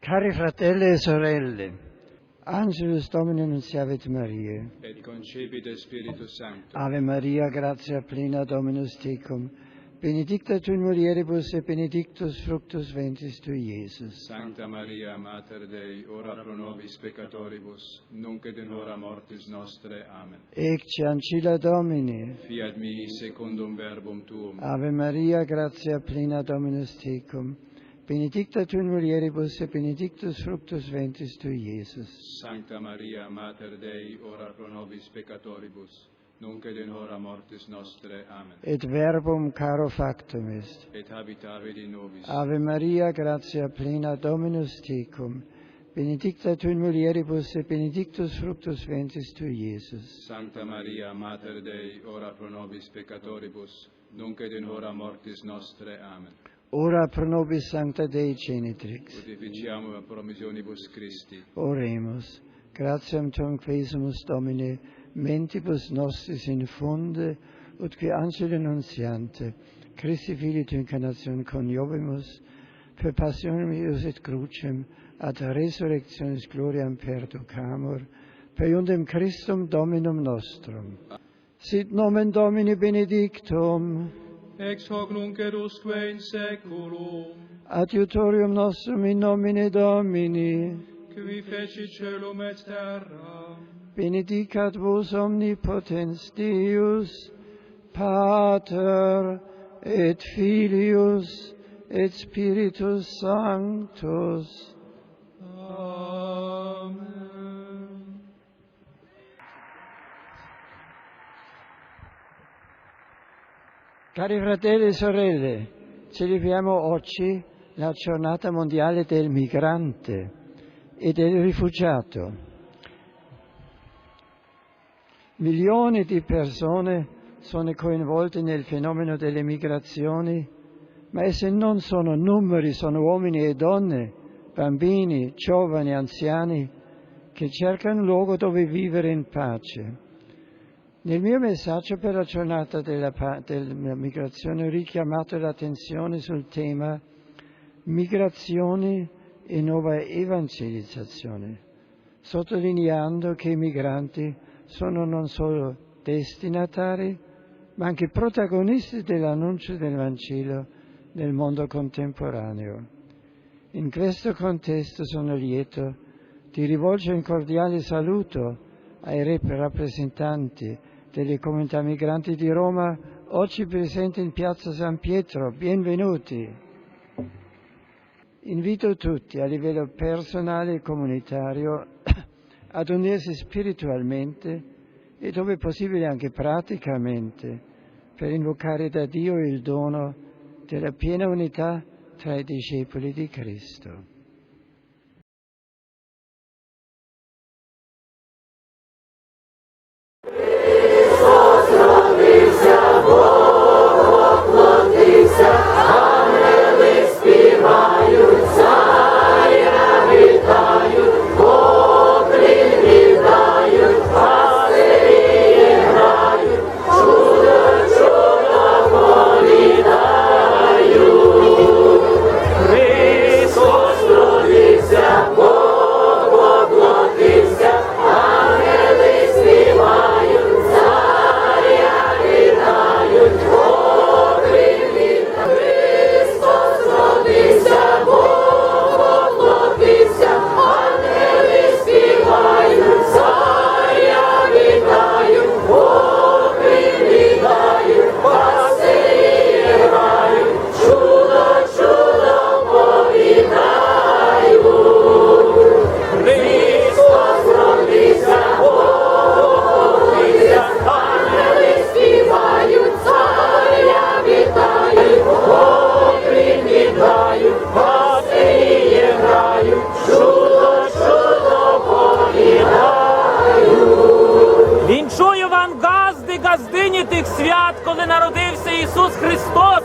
Cari fratelli e sorelle, Angelus Domini Nunciavit Maria, et concepite Spiritus Sancto, Ave Maria, gratia plena Dominus tecum, benedicta tu in mulieribus et benedictus fructus ventris tui, Iesus. Sancta Maria, Mater Dei, ora pro nobis peccatoribus, nunc et in hora mortis nostre. Amen. Ecce ancilla Domini, Fiat mi secundum verbum tuum, Ave Maria, gratia plena Dominus tecum, benedicta tu in mulieribus, et benedictus fructus ventris tui, Iesus. Sancta Maria, Mater Dei, ora pro nobis peccatoribus, nunc et in hora mortis nostre. Amen. Et verbum caro factum est. Et habitavit in nobis. Ave Maria, gratia plena Dominus tecum, benedicta tu in mulieribus, et benedictus fructus ventris tui, Iesus. Sancta Maria, Mater Dei, ora pro nobis peccatoribus, nunc et in hora mortis nostre. Amen. Ora pro nobis Sancta Dei Genitrix. Ut efficiamo a promissionibus Christi. Oremus. Gratiam Tuam Quesumus Domine, mentibus nostris infunde, ut qui angeli annunciante, Christi Filii tu incarnation coniovimus, per passionem eius et crucem, ad resurrectionis gloriam perducamur, per iundem Christum Dominum nostrum. Sit nomen Domini benedictum ex hoc nunc et usque in saeculum. Adiutorium nostrum in nomine Domini, qui feci celum et terra, benedicat vos omnipotens Deus, Pater et Filius et Spiritus Sanctus. Amen. Cari fratelli e sorelle, celebriamo oggi la giornata mondiale del migrante e del rifugiato. Milioni di persone sono coinvolte nel fenomeno delle migrazioni, ma esse non sono numeri, sono uomini e donne, bambini, giovani, anziani, che cercano un luogo dove vivere in pace. Nel mio messaggio per la giornata della, della migrazione ho richiamato l'attenzione sul tema migrazione e nuova evangelizzazione, sottolineando che i migranti sono non solo destinatari, ma anche protagonisti dell'annuncio del Vangelo nel mondo contemporaneo. In questo contesto sono lieto di rivolgere un cordiale saluto ai rappresentanti delle comunità migranti di Roma, oggi presenti in piazza San Pietro. Benvenuti. Invito tutti a livello personale e comunitario ad unirsi spiritualmente e dove possibile anche praticamente per invocare da Dio il dono della piena unità tra i discepoli di Cristo.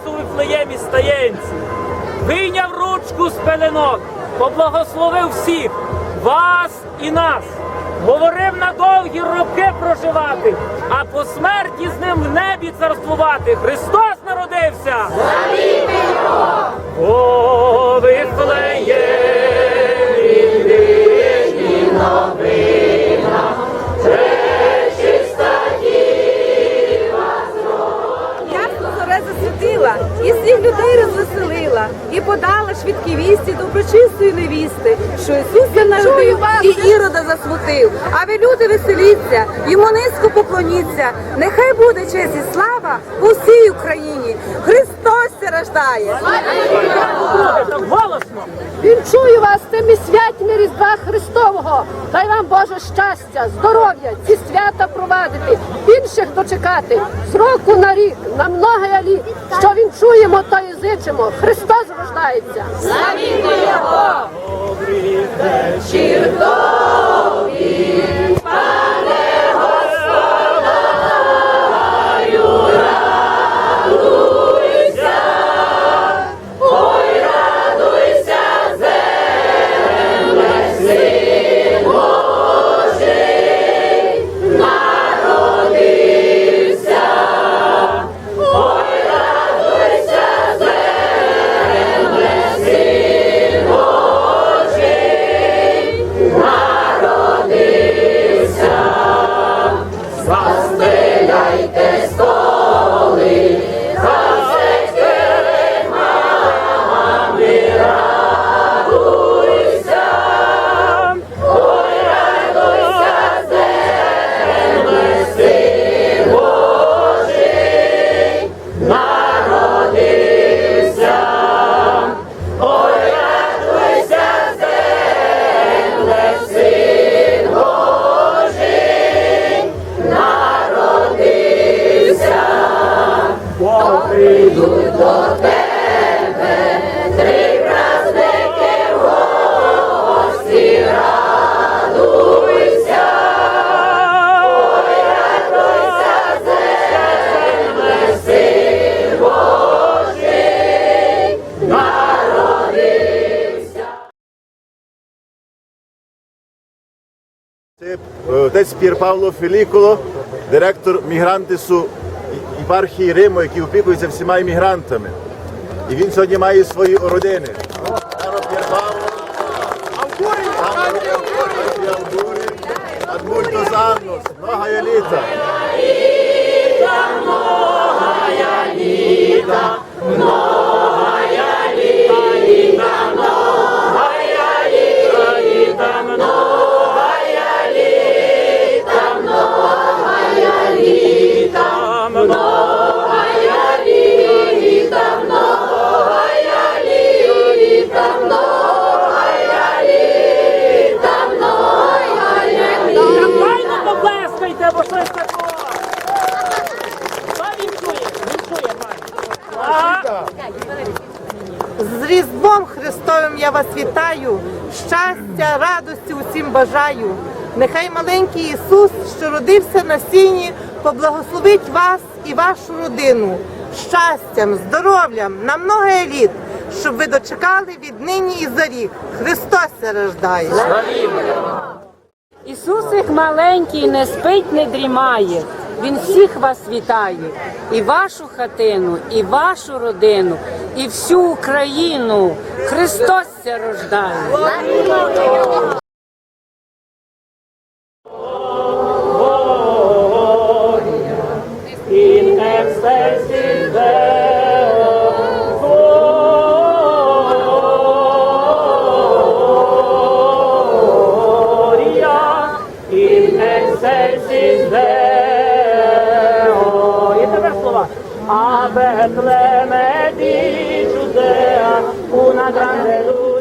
у Вифлеємі стаєнці, вийняв ручку з пеленок, поблагословив всіх, вас і нас. Говорив на довгі роки проживати, а по смерті з ним в небі царствувати. Христос народився! Славімо Його! О, Вифлеємі, нині новий! І подала швидкі вісті доброчистої невісти, що Ісус се народив і ірода засмутив. А ви люди веселіться, йому низько поклоніться. Нехай буде честь і слава у всій Україні. Христос се рождає. Голосно. Вінчую вас тими святями Різдва Христового. Дай вам Боже щастя, здоров'я, ці свята провадити, інших дочекати з року на рік, на много літ. Що вінчуємо, то і зичимо. Христос рождається. Це отець Пір Павло Феліколо, директор мігрантису єпархії Риму, який опікується всіма іммігрантами. І він сьогодні має свої родини. Ad multos annos, многая літа. Нормально вітаю, щастя, радості усім бажаю. Нехай маленький Ісус, що родився на сіні, поблагословить вас і вашу родину щастям, здоров'ям на много літ, щоб ви дочекали від нині і за рік. Христос рождає. Ісусик маленький не спить, не дрімає. Він всіх вас вітає. І вашу хатину, і вашу родину, і всю Україну. Христос ся рождає. In І Betleme. Di Giudea, una grande luce